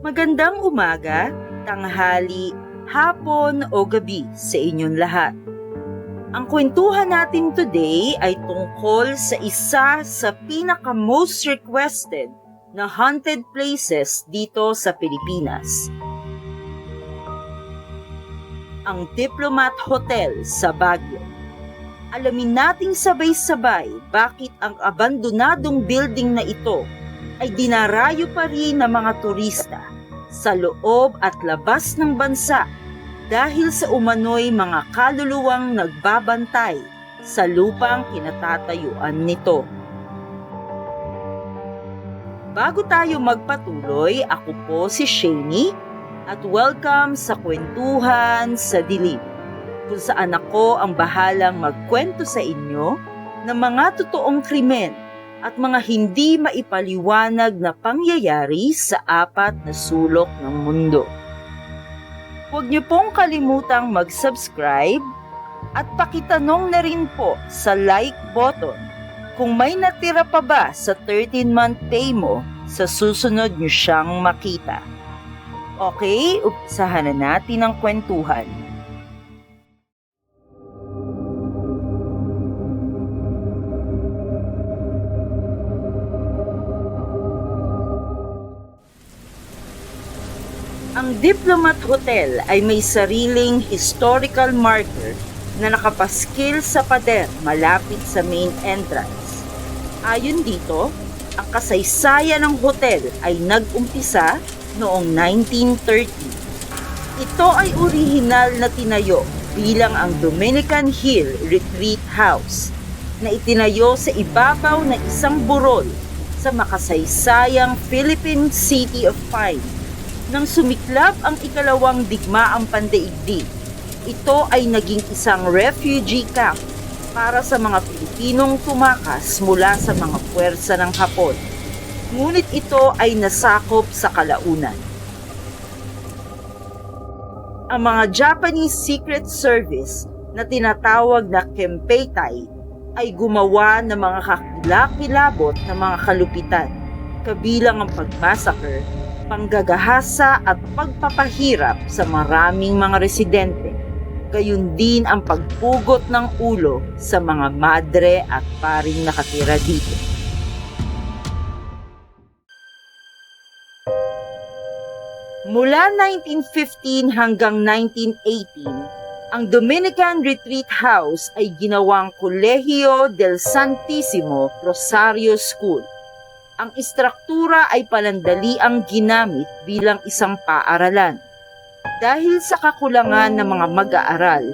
Magandang umaga, tanghali, hapon o gabi sa inyong lahat. Ang kwentuhan natin today ay tungkol sa isa sa pinaka most requested na haunted places dito sa Pilipinas. Ang Diplomat Hotel sa Baguio. Alamin nating sabay-sabay bakit ang abandonadong building na ito ay dinarayo pa rin ng mga turista sa loob at labas ng bansa dahil sa umano'y mga kaluluwang nagbabantay sa lupang kinatatayuan nito. Bago tayo magpatuloy, ako po si Shani at welcome sa Kwentuhan sa Dilim kung saan ako ang bahalang magkwento sa inyo ng mga totoong krimen at mga hindi maipaliwanag na pangyayari sa apat na sulok ng mundo. Huwag niyo pong kalimutang mag-subscribe at pakitanong na rin po sa like button kung may natira pa ba sa 13-month pay mo sa susunod niyo siyang makita. Okay, umpisahan na natin ang kwentuhan. Ang Diplomat Hotel ay may sariling historical marker na nakapaskil sa pader malapit sa main entrance. Ayon dito, ang kasaysayan ng hotel ay nag-umpisa noong 1930. Ito ay orihinal na tinayo bilang ang Dominican Hill Retreat House na itinayo sa ibabaw ng isang burol sa makasaysayang Philippine City of Pine nang sumiklab ang ikalawang digmaang pandaigdig. Ito ay naging isang refugee camp para sa mga Pilipinong tumakas mula sa mga puwersa ng Hapon. Ngunit ito ay nasakop sa kalaunan. Ang mga Japanese Secret Service na tinatawag na Kempeitai ay gumawa ng mga kakilakilabot na mga kalupitan, kabilang ang pagmassacre panggagahasa at pagpapahirap sa maraming mga residente. Gayun din ang pagpugot ng ulo sa mga madre at paring nakatira dito. Mula 1915 hanggang 1918, ang Dominican Retreat House ay ginawang Colegio del Santissimo Rosario School ang istruktura ay palandaliang ginamit bilang isang paaralan. Dahil sa kakulangan ng mga mag-aaral,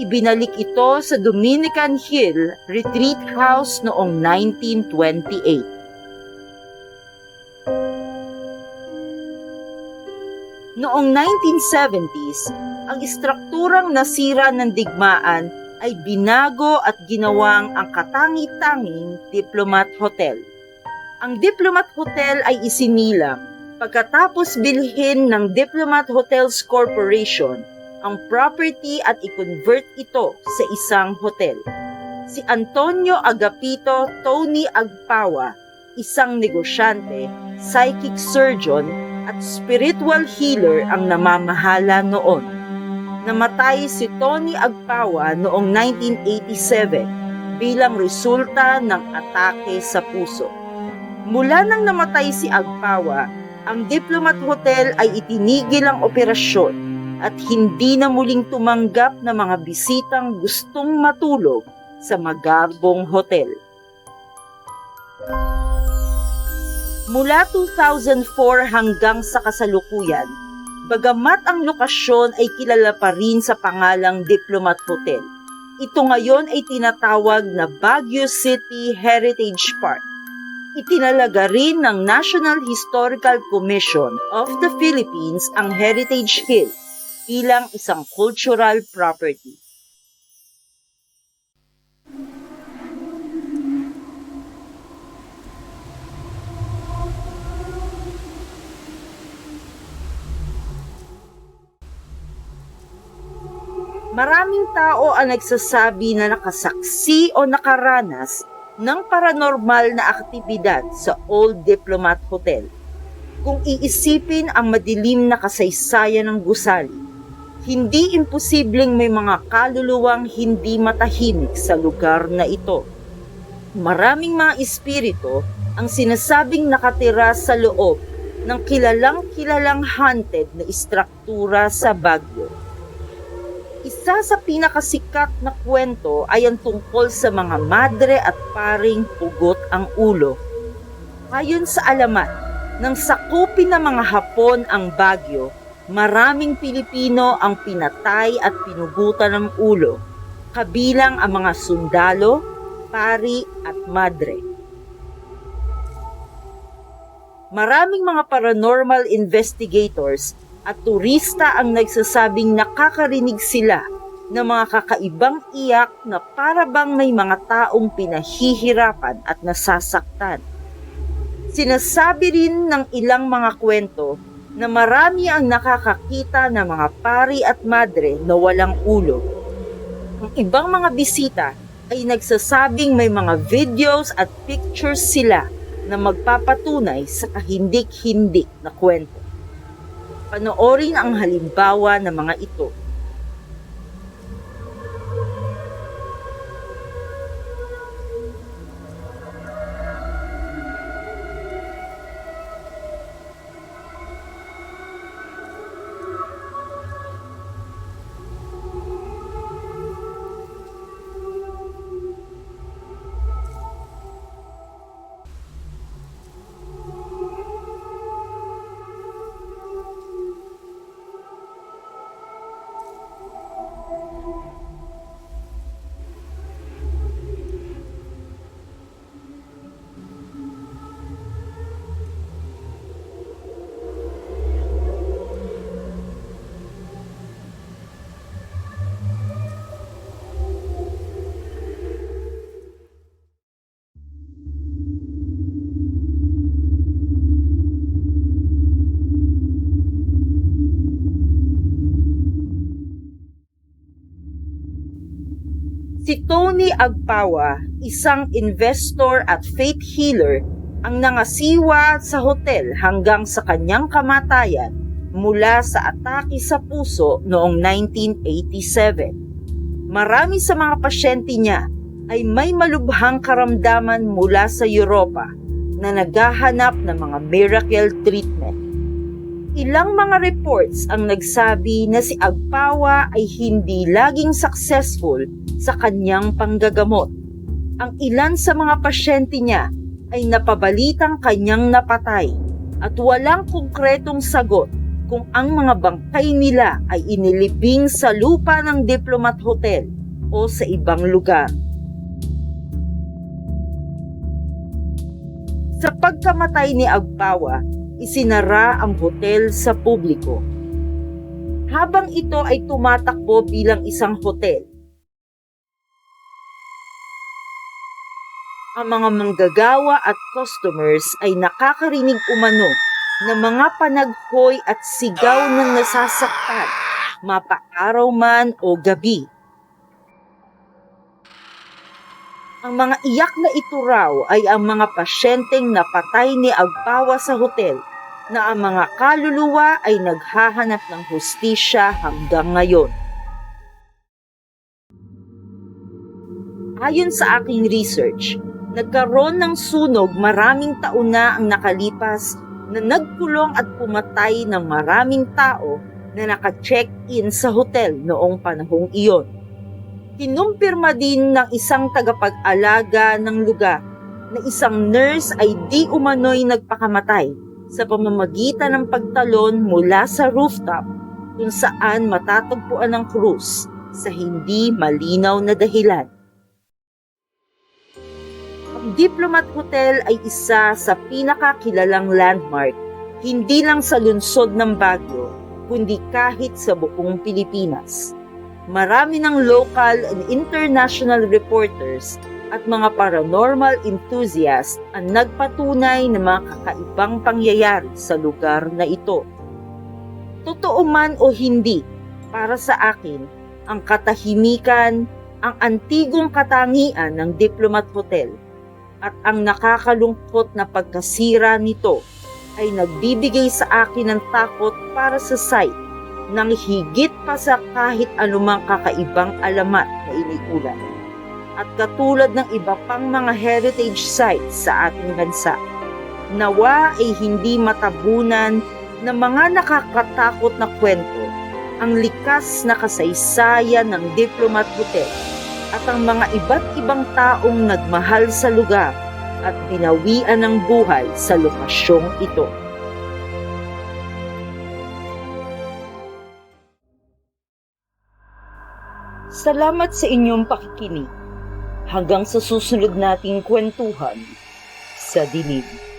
ibinalik ito sa Dominican Hill Retreat House noong 1928. Noong 1970s, ang istrukturang nasira ng digmaan ay binago at ginawang ang katangi-tanging Diplomat Hotel. Ang Diplomat Hotel ay isinilang pagkatapos bilhin ng Diplomat Hotels Corporation ang property at i-convert ito sa isang hotel. Si Antonio Agapito Tony Agpawa, isang negosyante, psychic surgeon at spiritual healer ang namamahala noon. Namatay si Tony Agpawa noong 1987 bilang resulta ng atake sa puso. Mula nang namatay si Agpawa, ang Diplomat Hotel ay itinigil ang operasyon at hindi na muling tumanggap ng mga bisitang gustong matulog sa magarbong hotel. Mula 2004 hanggang sa kasalukuyan, bagamat ang lokasyon ay kilala pa rin sa pangalang Diplomat Hotel, ito ngayon ay tinatawag na Baguio City Heritage Park Itinalaga rin ng National Historical Commission of the Philippines ang Heritage Hill bilang isang cultural property. Maraming tao ang nagsasabi na nakasaksi o nakaranas ng paranormal na aktibidad sa Old Diplomat Hotel. Kung iisipin ang madilim na kasaysayan ng gusali, hindi imposibleng may mga kaluluwang hindi matahimik sa lugar na ito. Maraming mga espiritu ang sinasabing nakatira sa loob ng kilalang kilalang haunted na istruktura sa Baguio. Isa sa pinakasikat na kwento ay ang tungkol sa mga madre at paring pugot ang ulo. Ayon sa alamat, nang sakupin ng mga Hapon ang Baguio, maraming Pilipino ang pinatay at pinugutan ng ulo, kabilang ang mga sundalo, pari at madre. Maraming mga paranormal investigators at turista ang nagsasabing nakakarinig sila ng mga kakaibang iyak na para bang may mga taong pinahihirapan at nasasaktan. Sinasabi rin ng ilang mga kwento na marami ang nakakakita ng mga pari at madre na walang ulo. Ang ibang mga bisita ay nagsasabing may mga videos at pictures sila na magpapatunay sa kahindik-hindik na kwento. Panoorin ang halimbawa ng mga ito. Si Tony Agpawa, isang investor at faith healer, ang nangasiwa sa hotel hanggang sa kanyang kamatayan mula sa atake sa puso noong 1987. Marami sa mga pasyente niya ay may malubhang karamdaman mula sa Europa na naghahanap ng mga miracle treatment. Ilang mga reports ang nagsabi na si Agpawa ay hindi laging successful sa kanyang panggagamot. Ang ilan sa mga pasyente niya ay napabalitang kanyang napatay at walang konkretong sagot kung ang mga bangkay nila ay inilibing sa lupa ng Diplomat Hotel o sa ibang lugar. Sa pagkamatay ni Agpawa, isinara ang hotel sa publiko. Habang ito ay tumatakbo bilang isang hotel, ang mga manggagawa at customers ay nakakarinig umano ng mga panaghoy at sigaw ng nasasaktan, mapaaraw man o gabi. Ang mga iyak na ito raw ay ang mga pasyenteng napatay ni Agpawa sa hotel na ang mga kaluluwa ay naghahanap ng hustisya hanggang ngayon. Ayon sa aking research, nagkaroon ng sunog maraming taon na ang nakalipas na nagkulong at pumatay ng maraming tao na naka-check-in sa hotel noong panahong iyon. Kinumpirma din ng isang tagapag-alaga ng lugar na isang nurse ay di umano'y nagpakamatay sa pamamagitan ng pagtalon mula sa rooftop kung saan matatagpuan ng krus sa hindi malinaw na dahilan. Ang Diplomat Hotel ay isa sa pinakakilalang landmark hindi lang sa lungsod ng Baguio, kundi kahit sa buong Pilipinas. Marami ng local and international reporters at mga paranormal enthusiasts ang nagpatunay ng mga kakaibang pangyayari sa lugar na ito. Totoo man o hindi, para sa akin, ang katahimikan, ang antigong katangian ng Diplomat Hotel at ang nakakalungkot na pagkasira nito ay nagbibigay sa akin ng takot para sa site nang higit pa sa kahit anumang kakaibang alamat na iniulat. At katulad ng iba pang mga heritage sites sa ating bansa, nawa ay hindi matabunan ng mga nakakatakot na kwento ang likas na kasaysayan ng Diplomat Hotel at ang mga iba't ibang taong nagmahal sa lugar at binawian ng buhay sa lokasyong ito. Salamat sa inyong pakikinig. Hanggang sa susunod nating kwentuhan sa dilim.